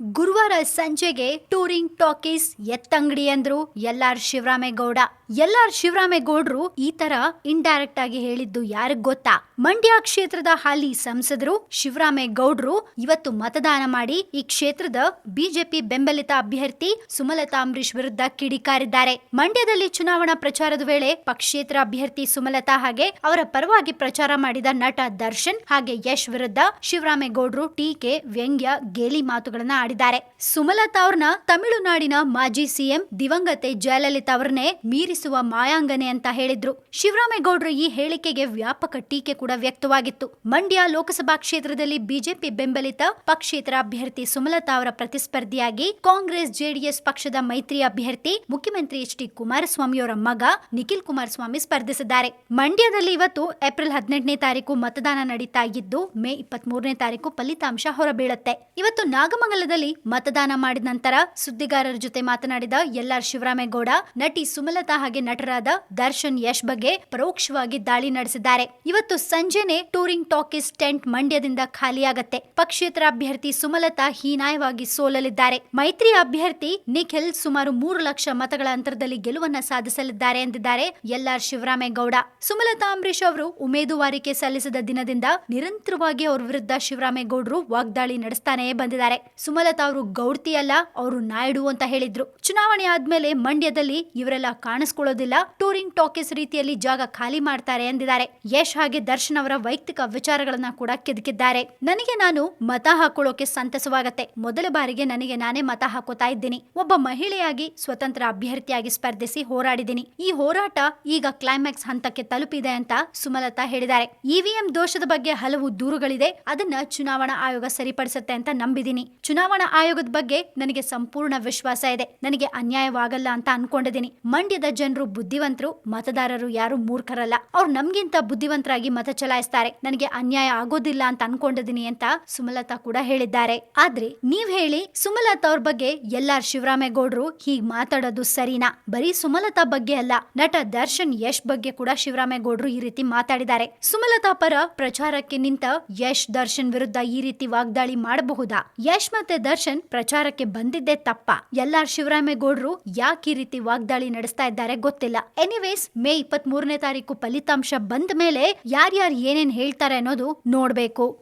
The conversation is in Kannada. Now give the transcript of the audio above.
ಗುರುವಾರ ಸಂಜೆಗೆ ಟೂರಿಂಗ್ ಟಾಕೀಸ್ ಎತ್ತಂಗಡಿ ಅಂದ್ರು ಎಲ್ಲಾರ್ ಶಿವರಾಮೇಗೌಡ. ಎಲ್ಲಾರ್ ಶಿವರಾಮೇಗೌಡ್ರು ಈ ತರ ಇಂಡೈರೆಕ್ಟ್ ಆಗಿ ಹೇಳಿದ್ದು ಯಾರಿಗ್ ಗೊತ್ತಾ? ಮಂಡ್ಯ ಕ್ಷೇತ್ರದ ಹಾಲಿ ಸಂಸದರು ಶಿವರಾಮೇಗೌಡ್ರು ಇವತ್ತು ಮತದಾನ ಮಾಡಿ ಈ ಕ್ಷೇತ್ರದ ಬಿಜೆಪಿ ಬೆಂಬಲಿತ ಅಭ್ಯರ್ಥಿ ಸುಮಲತಾ ಅಂಬರೀಶ್ ವಿರುದ್ಧ ಕಿಡಿಕಾರಿದ್ದಾರೆ ಮಂಡ್ಯದಲ್ಲಿ ಚುನಾವಣಾ ಪ್ರಚಾರದ ವೇಳೆ ಪಕ್ಷೇತರ ಅಭ್ಯರ್ಥಿ ಸುಮಲತಾ ಹಾಗೆ ಅವರ ಪರವಾಗಿ ಪ್ರಚಾರ ಮಾಡಿದ ನಟ ದರ್ಶನ್ ಹಾಗೆ ಯಶ್ ವಿರುದ್ಧ ಶಿವರಾಮೇಗೌಡ್ರು ಟೀಕೆ, ವ್ಯಂಗ್ಯ, ಗೇಲಿ ಮಾತುಗಳನ್ನ ಆಡಿದ್ದಾರೆ ಸುಮಲತಾ ಅವ್ರನ್ನ ತಮಿಳುನಾಡಿನ ಮಾಜಿ ಸಿಎಂ ದಿವಂಗತೆ ಜಯಲಲಿತಾ ಅವರನ್ನೇ ಮೀರಿಸುವ ಮಾಯಾಂಗನೆ ಅಂತ ಹೇಳಿದ್ರು. ಶಿವರಾಮೇಗೌಡರ ಈ ಹೇಳಿಕೆಗೆ ವ್ಯಾಪಕ ಟೀಕೆ ಕೂಡ ವ್ಯಕ್ತವಾಗಿತ್ತು. ಮಂಡ್ಯ ಲೋಕಸಭಾ ಕ್ಷೇತ್ರದಲ್ಲಿ ಬಿಜೆಪಿ ಬೆಂಬಲಿತ ಪಕ್ಷೇತರ ಅಭ್ಯರ್ಥಿ ಸುಮಲತಾ ಅವರ ಪ್ರತಿಸ್ಪರ್ಧಿಯಾಗಿ ಕಾಂಗ್ರೆಸ್ ಜೆಡಿಎಸ್ ಪಕ್ಷದ ಮೈತ್ರಿ ಅಭ್ಯರ್ಥಿ ಮುಖ್ಯಮಂತ್ರಿ ಎಚ್ ಡಿ ಕುಮಾರಸ್ವಾಮಿಯವರ ಮಗ ನಿಖಿಲ್ ಕುಮಾರಸ್ವಾಮಿ ಸ್ಪರ್ಧಿಸಿದ್ದಾರೆ. ಮಂಡ್ಯದಲ್ಲಿ ಇವತ್ತು ಏಪ್ರಿಲ್ ಹದಿನೆಂಟನೇ ತಾರೀಕು ಮತದಾನ ನಡೀತಾ ಇದ್ದು ಮೇ ಇಪ್ಪತ್ತ್ ಮೂರನೇ ತಾರೀಕು ಫಲಿತಾಂಶ ಹೊರಬೀಳುತ್ತೆ. ಇವತ್ತು ನಾಗಮಂಗಲದಲ್ಲಿ ಮತದಾನ ಮಾಡಿದ ನಂತರ ಸುದ್ದಿಗಾರರ ಜೊತೆ ಮಾತನಾಡಿದ ಎಲ್ಆರ್ ಶಿವರಾಮೇಗೌಡ, ನಟಿ ಸುಮಲತಾ ಹಾಗೆ ನಟರಾದ ದರ್ಶನ್ ಯಶ್ ಬಗ್ಗೆ ಪರೋಕ್ಷವಾಗಿ ದಾಳಿ ನಡೆಸಿದ್ದಾರೆ. ಇವತ್ತು ಸಂಜೆನೆ ಟೂರಿಂಗ್ ಟಾಕೀಸ್ ಟೆಂಟ್ ಮಂಡ್ಯದಿಂದ ಖಾಲಿಯಾಗತ್ತೆ. ಪಕ್ಷೇತರ ಅಭ್ಯರ್ಥಿ ಸುಮಲತಾ ಹೀನಾಯವಾಗಿ ಸೋಲಲಿದ್ದಾರೆ. ಮೈತ್ರಿ ಅಭ್ಯರ್ಥಿ ನಿಖಿಲ್ ಸುಮಾರು ಮೂರು ಲಕ್ಷ ಮತಗಳ ಅಂತರದಲ್ಲಿ ಗೆಲುವನ್ನ ಸಾಧಿಸಲಿದ್ದಾರೆ ಎಂದಿದ್ದಾರೆ ಎಲ್ಆರ್ ಶಿವರಾಮೇಗೌಡ. ಸುಮಲತಾ ಅಂಬರೀಶ್ ಅವರು ಉಮೇದುವಾರಿಕೆ ಸಲ್ಲಿಸಿದ ದಿನದಿಂದ ನಿರಂತರವಾಗಿ ಅವರ ವಿರುದ್ಧ ಶಿವರಾಮೇಗೌಡರು ವಾಗ್ದಾಳಿ ನಡೆಸ್ತಾನೇ ಬಂದಿದ್ದಾರೆ. ಸುಮಲತಾ ಅವರು ಗೌಡ್ತಿ ಅಲ್ಲ, ಅವರು ನಾಯ್ಡು ಅಂತ ಹೇಳಿದ್ರು. ಚುನಾವಣೆ ಆದ್ಮೇಲೆ ಮಂಡ್ಯದಲ್ಲಿ ಇವರೆಲ್ಲ ಕಾಣಿಸ್ಕೊಳ್ಳೋದಿಲ್ಲ. ಟೂರಿಂಗ್ ಟಾಕೀಸ್ ರೀತಿಯಲ್ಲಿ ಜಾಗ ಖಾಲಿ ಮಾಡ್ತಾರೆ ಎಂದಿದ್ದಾರೆ. ಯಶ್ ಹಾಗೆ ದರ್ಶನ್ ಅವರ ವೈಯಕ್ತಿಕ ವಿಚಾರಗಳನ್ನ ಕೂಡ ಕೆದಕಿದ್ದಾರೆ. ನನಗೆ ನಾನು ಮತ ಹಾಕೊಳ್ಳೋಕೆ ಸಂತಸವಾಗತ್ತೆ. ಮೊದಲ ಬಾರಿಗೆ ನನಗೆ ನಾನೇ ಮತ ಹಾಕೋತಾ ಇದ್ದೀನಿ. ಒಬ್ಬ ಮಹಿಳೆಯಾಗಿ ಸ್ವತಂತ್ರ ಅಭ್ಯರ್ಥಿಯಾಗಿ ಸ್ಪರ್ಧಿಸಿ ಹೋರಾಡಿದ್ದೀನಿ. ಈ ಹೋರಾಟ ಈಗ ಕ್ಲೈಮ್ಯಾಕ್ಸ್ ಹಂತಕ್ಕೆ ತಲುಪಿದೆ ಅಂತ ಸುಮಲತಾ ಹೇಳಿದ್ದಾರೆ. ಇವಿಎಂ ದೋಷದ ಬಗ್ಗೆ ಹಲವು ದೂರುಗಳಿದೆ. ಅದನ್ನ ಚುನಾವಣಾ ಆಯೋಗ ಸರಿಪಡಿಸುತ್ತೆ ಅಂತ ನಂಬಿದ್ದೀನಿ. ಚುನಾವಣಾ ಆಯೋಗದ ಬಗ್ಗೆ ನನಗೆ ಸಂಪೂರ್ಣ ವಿಶ್ವಾಸ ಇದೆ. ನನಗೆ ಅನ್ಯಾಯವಾಗಲ್ಲ ಅಂತ ಅನ್ಕೊಂಡಿದ್ದೀನಿ. ಮಂಡ್ಯದ ಜನರು ಬುದ್ಧಿವಂತರು, ಮತದಾರರು ಯಾರು ಮೂರ್ಖರಲ್ಲ. ಅವ್ರು ನಮ್ಗಿಂತ ಬುದ್ಧಿವಂತರಾಗಿ ಮತ ಚಲಾಯಿಸ್ತಾರೆ. ನನಗೆ ಅನ್ಯಾಯ ಆಗೋದಿಲ್ಲ ಅಂತ ಅನ್ಕೊಂಡಿದ್ದೀನಿ ಅಂತ ಸುಮಲತಾ ಕೂಡ ಹೇಳಿದ್ದಾರೆ. ಆದ್ರೆ ನೀವ್ ಹೇಳಿ ಸುಮಲತಾ ಅವ್ರ ಬಗ್ಗೆ ಎಲ್ಲಾರ್ ಶಿವರಾಮೇಗೌಡರು ಹೀಗ್ ಮಾತಾಡೋದು ಸರಿನಾ? ಬರೀ ಸುಮಲತಾ ಬಗ್ಗೆ ಅಲ್ಲ, ನಟ ದರ್ಶನ್ ಯಶ್ ಬಗ್ಗೆ ಕೂಡ ಶಿವರಾಮೇಗೌಡರು ಈ ರೀತಿ ಮಾತಾಡಿದ್ದಾರೆ. ಸುಮಲತಾ ಪರ ಪ್ರಚಾರಕ್ಕೆ ನಿಂತ ಯಶ್ ದರ್ಶನ್ ವಿರುದ್ಧ ಈ ರೀತಿ ವಾಗ್ದಾಳಿ ಮಾಡಬಹುದಾ? ಯಶ್ ಮತ್ತೆ ದರ್ಶನ್ ಪ್ರಚಾರಕ್ಕೆ ಬಂದಿದ್ದೇ ತಪ್ಪ. ಎಲ್ಲಾರ್ ಶಿವರಾಮೇಗೌಡರು ಯಾಕೆ ಈ ರೀತಿ ವಾಗ್ದಾಳಿ ನಡೆಸ್ತಾ ಇದ್ದಾರೆ ಗೊತ್ತಿಲ್ಲ. ಎನಿವೇಸ್ ಮೇ ಇಪ್ಪತ್ತ್ ಮೂರನೇ ತಾರೀಕು ಫಲಿತಾಂಶ ಬಂದ ಮೇಲೆ ಯಾರ್ಯಾರು ಏನೇನ್ ಹೇಳ್ತಾರೆ ಅನ್ನೋದು ನೋಡ್ಬೇಕು.